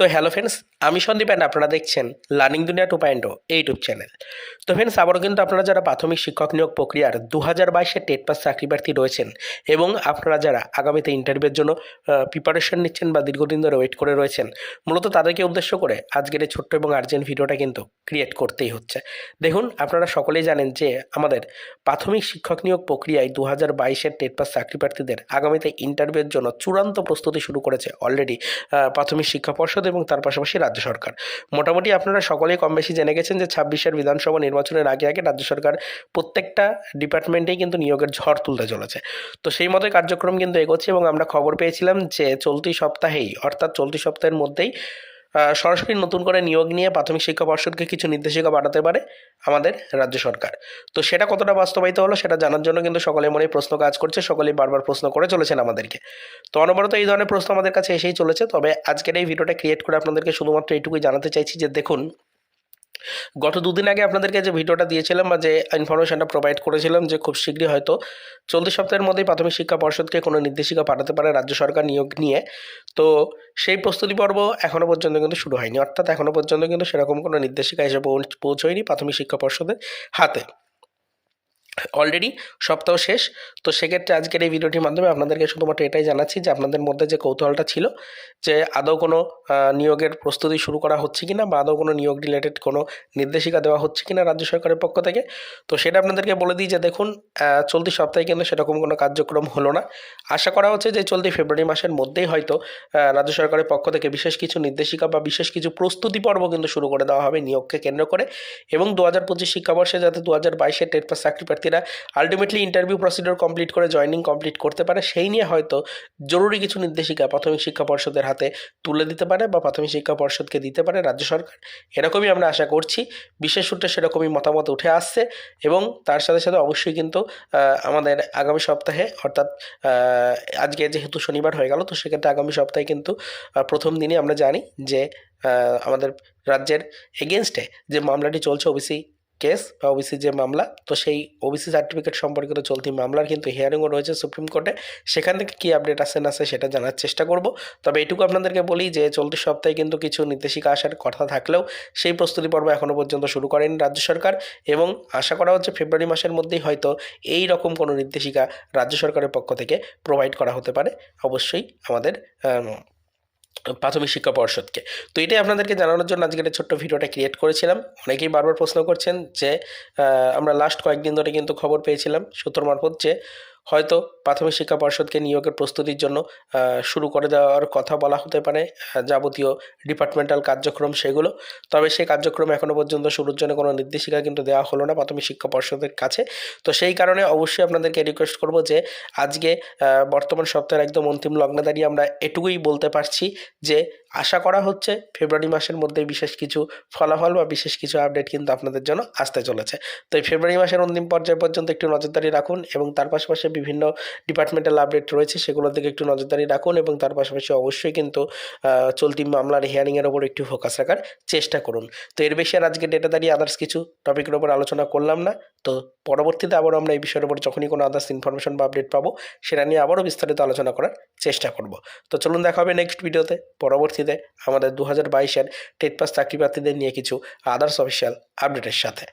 তো hello friends আমি Sandeep and আপনারা দেখছেন লার্নিং দুনিয়া টু পয়েন্ট এই ইউটিউব চ্যানেল তো ফ্রেন্ডস আবারও কিন্তু আপনারা যারা প্রাথমিক শিক্ষক নিয়োগ প্রক্রিয়ার দু হাজার বাইশের টেট পাস চাকরি প্রার্থী রয়েছেন এবং আপনারা যারা আগামীতে ইন্টারভিউর জন্য প্রিপারেশন নিচ্ছেন বা দীর্ঘদিন ধরে ওয়েট করে রয়েছেন, মূলত তাদেরকে উদ্দেশ্য করে আজকের এই ছোট্ট এবং আর্জেন্ট ভিডিওটা কিন্তু ক্রিয়েট করতেই হচ্ছে। দেখুন, আপনারা সকলেই জানেন যে আমাদের প্রাথমিক শিক্ষক নিয়োগ প্রক্রিয়ায় দু হাজার বাইশের টেট পাস চাকরি প্রার্থীদের আগামীতে ইন্টারভিউর জন্য চূড়ান্ত প্রস্তুতি শুরু করেছে অলরেডি প্রাথমিক শিক্ষা পর্ষদ এবং তার পাশাপাশি রাজ্য সরকার। মোটামুটি আপনারা সকলেই কম বেশি জেনে গেছেন যে ছাব্বিশের বিধানসভা নির্বাচনের আগে আগে রাজ্য সরকার প্রত্যেকটা ডিপার্টমেন্টেই কিন্তু নিয়োগের ঝড় তুলতে চলেছে। তো সেই মতোই কার্যক্রম কিন্তু এগোচ্ছে এবং আমরা খবর পেয়েছিলাম যে চলতি সপ্তাহেই, অর্থাৎ চলতি সপ্তাহের মধ্যেই সরাসরি নতুন করে নিয়োগ নিয়ে প্রাথমিক শিক্ষা পর্ষদকে কিছু নির্দেশিকা পাঠাতে পারে আমাদের রাজ্য সরকার। তো সেটা কতটা বাস্তবায়িত হলো সেটা জানার জন্য কিন্তু সকলের মনে প্রশ্ন কাজ করছে, সকলেই বারবার প্রশ্ন করে চলেছেন আমাদেরকে। তো অনবরত এই ধরনের প্রশ্ন আমাদের কাছে এসেই চলেছে, তবে আজকের এই ভিডিওটা ক্রিয়েট করে আপনাদেরকে শুধুমাত্র এইটুকুই জানাতে চাইছি যে দেখুন গত দুদিন আগে আপনাদেরকে যে ভিডিওটা দিয়েছিলাম বা যে ইনফরমেশনটা প্রোভাইড করেছিলাম যে খুব শীঘ্রই হয়তো চলতি সপ্তাহের মধ্যেই প্রাথমিক শিক্ষা পর্ষদকে কোনো নির্দেশিকা পাঠাতে পারে রাজ্য সরকার নিয়োগ নিয়ে। তো সেই প্রস্তুতি পর্ব এখনও পর্যন্ত কিন্তু শুরু হয়নি। অর্থাৎ এখনও পর্যন্ত কিন্তু সেরকম কোনো নির্দেশিকা হিসেবে পৌঁছ- পৌঁছয়নি প্রাথমিক শিক্ষা পর্ষদের হাতে। অলরেডি সপ্তাহ শেষ। তো সেক্ষেত্রে আজকের এই ভিডিওটির মাধ্যমে আপনাদেরকে শুধুমাত্র এটাই জানাচ্ছি যে আপনাদের মধ্যে যে কৌতূহলটা ছিল যে আদৌ কোনো নিয়োগের প্রস্তুতি শুরু করা হচ্ছে কিনা বা আদৌ কোনো নিয়োগ রিলেটেড কোনো নির্দেশিকা দেওয়া হচ্ছে কিনা রাজ্য সরকারের পক্ষ থেকে, তো সেটা আপনাদেরকে বলে দিই যে দেখুন চলতি সপ্তাহে কিন্তু সেরকম কোনো কার্যক্রম হলো না। আশা করা হচ্ছে যে চলতি ফেব্রুয়ারি মাসের মধ্যেই হয়তো রাজ্য সরকারের পক্ষ থেকে বিশেষ কিছু নির্দেশিকা বা বিশেষ কিছু প্রস্তুতি পর্ব কিন্তু শুরু করে দেওয়া হবে নিয়োগকে কেন্দ্র করে। এবং দু হাজার পঁচিশ শিক্ষাবর্ষে যাতে দু হাজার বাইশের টেট পাস চাকরি প্রার্থীরা আলটিমেটলি ইন্টারভিউ প্রসিডিওর কমপ্লিট করে জয়েনিং কমপ্লিট করতে পারে, সেই নিয়ে হয়তো জরুরি কিছু নির্দেশিকা প্রাথমিক শিক্ষা পর্ষদের হাতে তুলে দিতে পারে বা প্রাথমিক শিক্ষা পর্ষদকে দিতে পারে রাজ্য সরকার। এরকমই আমরা আশা করছি। বিশেষ সূত্রে সেরকমই মতামত উঠে আসছে এবং তার সাথে সাথে অবশ্যই কিন্তু আমাদের আগামী সপ্তাহে অর্থাৎ আজকে যেহেতু শনিবার হয়ে গেল, তো সেক্ষেত্রে আগামী সপ্তাহে কিন্তু প্রথম দিনই আমরা জানি যে আমাদের রাজ্যের এগেনস্টে যে মামলাটি চলছে ওবিসি কেস বা ওবিসি যে মামলা তো সেই ওবিসি সার্টিফিকেট সম্পর্কিত চলতি মামলার কিন্তু হিয়ারিংও রয়েছে সুপ্রিম কোর্টে সেখান থেকে কী আপডেট আসে না সেটা জানার চেষ্টা করব। তবে এটুকু আপনাদেরকে বলি যে চলতি সপ্তাহে কিন্তু কিছু নির্দেশিকা আসার কথা থাকলেও সেই প্রস্তুতি পর্ব এখনও পর্যন্ত শুরু করেনি রাজ্য সরকার এবং আশা করা হচ্ছে ফেব্রুয়ারি মাসের মধ্যেই হয়তো এই রকম কোনো নির্দেশিকা রাজ্য সরকারের পক্ষ থেকে প্রোভাইড করা হতে পারে। অবশ্যই আমাদের আম, প্রাথমিক শিক্ষা পর্ষদকে। তো এটাই আপনাদেরকে জানানোর জন্য আজকে একটা ছোট্ট ভিডিওটা ক্রিয়েট করেছিলাম। অনেকেই বারবার প্রশ্ন করছেন যে আমরা লাস্ট কয়েকদিন ধরে কিন্তু খবর পেয়েছিলাম সূত্র মারফত যে হয়তো প্রাথমিক শিক্ষা পর্ষদকে নিয়োগের প্রস্তুতির জন্য শুরু করে দেওয়ার কথা বলা হতে পারে যাবতীয় ডিপার্টমেন্টাল কার্যক্রম সেগুলো। তবে সেই কার্যক্রম এখনও পর্যন্ত শুরুর জন্য কোনো নির্দেশিকা কিন্তু দেওয়া হলো না প্রাথমিক শিক্ষা পর্ষদের কাছে। তো সেই কারণে অবশ্যই আপনাদেরকে রিকোয়েস্ট করব যে, আজকে বর্তমান সপ্তাহের একদম অন্তিম লগ্নে দাঁড়িয়ে আমরা এটুকুই বলতে পারছি যে আশা করা হচ্ছে ফেব্রুয়ারি মাসের মধ্যে বিশেষ কিছু ফলাফল বা বিশেষ কিছু আপডেট কিন্তু আপনাদের জন্য আসতে চলেছে। তো এই ফেব্রুয়ারি মাসের অন্তিম পর্যায় পর্যন্ত একটু নজরদারি রাখুন এবং তার পাশাপাশি বিভিন্ন ডিপার্টমেন্টাল আপডেট রয়েছে সেগুলোর দিকে একটু নজরদারি রাখুন এবং তার পাশাপাশি অবশ্যই কিন্তু চলতি মামলার হিয়ারিংয়ের ওপর একটু ফোকাস রাখার চেষ্টা করুন। তো এর বেশি আর আজকে ডেটা দাঁড়িয়ে আদার্স কিছু টপিকের ওপর আলোচনা করলাম না। তো পরবর্তীতে আবারও আমরা এই বিষয়ের উপর যখনই কোনো আদার্স ইনফরমেশন বা আপডেট পাবো, সেটা নিয়ে আবারও বিস্তারিত আলোচনা করার চেষ্টা করব। তো চলুন দেখা হবে নেক্সট ভিডিওতে পরবর্তীতে আমাদের দু হাজার বাইশের টেট পাস চাকরি প্রার্থীদের নিয়ে কিছু আদার্স অফিসিয়াল আপডেটের সাথে।